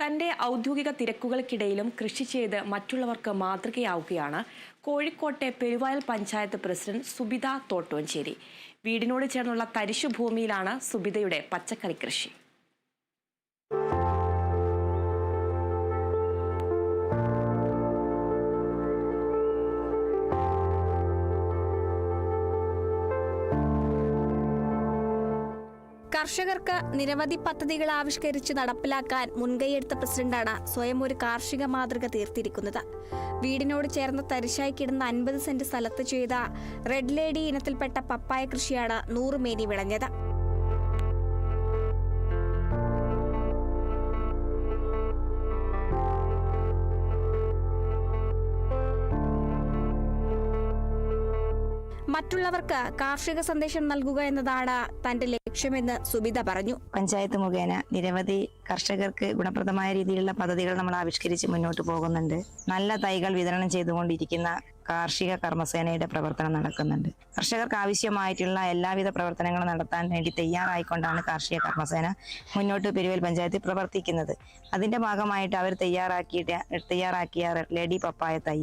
തന്റെ ഔദ്യോഗിക തിരക്കുകൾക്കിടയിലും കൃഷി ചെയ്ത് മറ്റുള്ളവർക്ക് മാതൃകയാവുകയാണ് കോഴിക്കോട്ടെ പെരുവായൽ പഞ്ചായത്ത് പ്രസിഡന്റ് സുബിത തോട്ടോഞ്ചേരി. വീടിനോട് ചേർന്നുള്ള തരിശു ഭൂമിയിലാണ് സുബിതയുടെ പച്ചക്കറി കൃഷി. കർഷകർക്ക് നിരവധി പദ്ധതികൾ ആവിഷ്കരിച്ച് നടപ്പിലാക്കാൻ മുൻകൈയെടുത്ത പ്രസിഡന്റാണ് സ്വയം ഒരു കാർഷിക മാതൃക തീർത്തിരിക്കുന്നത്. വീടിനോട് ചേർന്ന് തരിശായി കിടന്ന അൻപത് സെന്റ് സ്ഥലത്ത് ചെയ്ത റെഡ് ലേഡി ഇനത്തിൽപ്പെട്ട പപ്പായ കൃഷിയാണ് നൂറുമേനി വിളഞ്ഞത്. മറ്റുള്ളവർക്ക് കാർഷിക സന്ദേശം നൽകുക എന്നതാണ് തന്റെ ലക്ഷ്യമെന്ന് സുബിത പറഞ്ഞു. പഞ്ചായത്ത് മുഖേന നിരവധി കർഷകർക്ക് ഗുണപ്രദമായ രീതിയിലുള്ള പദ്ധതികൾ നമ്മൾ ആവിഷ്കരിച്ച് മുന്നോട്ട് പോകുന്നുണ്ട്. നല്ല തൈകൾ വിതരണം ചെയ്തുകൊണ്ടിരിക്കുന്ന കാർഷിക കർമ്മസേനയുടെ പ്രവർത്തനം നടക്കുന്നുണ്ട്. കർഷകർക്ക് ആവശ്യമായിട്ടുള്ള എല്ലാവിധ പ്രവർത്തനങ്ങളും നടത്താൻ വേണ്ടി തയ്യാറായിക്കൊണ്ടാണ് കാർഷിക കർമ്മസേന മുന്നോട്ട് പെരുവേൽ പഞ്ചായത്തിൽ പ്രവർത്തിക്കുന്നത്. അതിന്റെ ഭാഗമായിട്ട് അവർ തയ്യാറാക്കിയിട്ട് തയ്യാറാക്കിയ ലേഡി പപ്പായ തൈ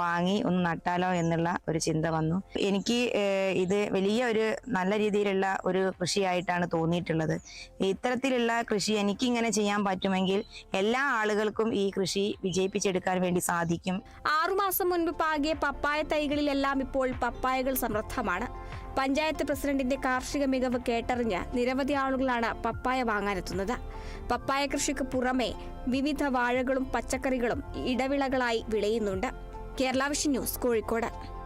വാങ്ങി ഒന്ന് നട്ടാലോ എന്നുള്ള ഒരു ചിന്ത വന്നു. എനിക്ക് ഇത് വലിയ ഒരു നല്ല രീതിയിലുള്ള ഒരു കൃഷിയായിട്ടാണ് തോന്നിയിട്ടുള്ളത്. ഇത്തരത്തിലുള്ള കൃഷി എനിക്കിങ്ങനെ ചെയ്യാൻ പറ്റുമെങ്കിൽ എല്ലാ ആളുകൾക്കും ഈ കൃഷി വിജയിപ്പിച്ചെടുക്കാൻ വേണ്ടി സാധിക്കും. ആറുമാസം മുൻപ് പാകിയ പപ്പായ തൈകളിലെല്ലാം ഇപ്പോൾ പപ്പായകൾ സമൃദ്ധമാണ്. പഞ്ചായത്ത് പ്രസിഡന്റിന്റെ കാർഷിക മികവ് കേട്ടറിഞ്ഞ് നിരവധി ആളുകളാണ് പപ്പായ വാങ്ങാനെത്തുന്നത്. പപ്പായ കൃഷിക്ക് പുറമെ വിവിധ വാഴകളും പച്ചക്കറികളും ഇടവിളകളായി വിളയുന്നുണ്ട്. Kerala vision news Kozhikode.